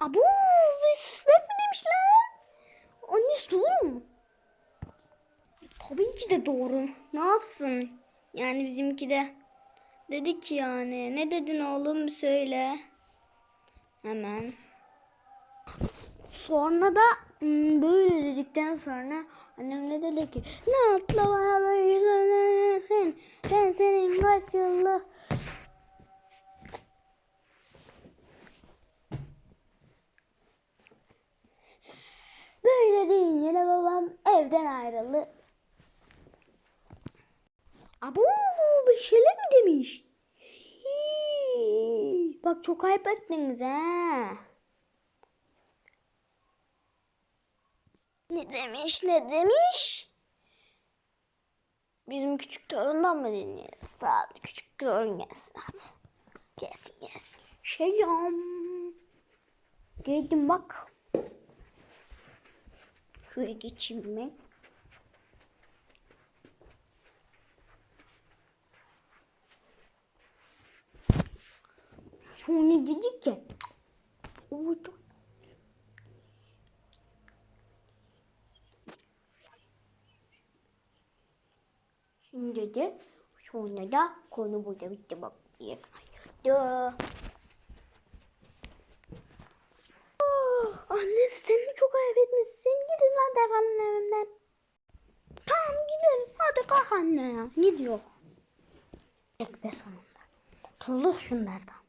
Abo ve süsler mi demişler? Annesi doğru mu? Tabii ki de doğru. Ne yapsın? Yani bizimki de. Dedi ki yani. Ne dedin oğlum söyle. Hemen. Sonra da hmm, böyle dedikten sonra annem ne dedi ki ne atla bana böyle ben senin kaç yıllık Böyle deyince de babam evden ayrıldı. Abo bir şeyler mi demiş? Hii, bak çok ayıp ettiniz ha. Ne demiş ne demiş? Bizim küçük torundan mı dinleyelim? Sağ küçük torun gelsin hadi. Gelsin gelsin. Selam. Geldim bak. Şöyle geçeyim ben. Sonra dedik ki Oldu. Şimdi de sonra da konu burada bitti bak. İyi kaydı. Anne sen mi çok ayıp etmişsin? Defanın evimden. Tamam gidelim. Hadi kalk anne ya. Gidiyor. Ekbe sonunda. Tulluk şunlardan.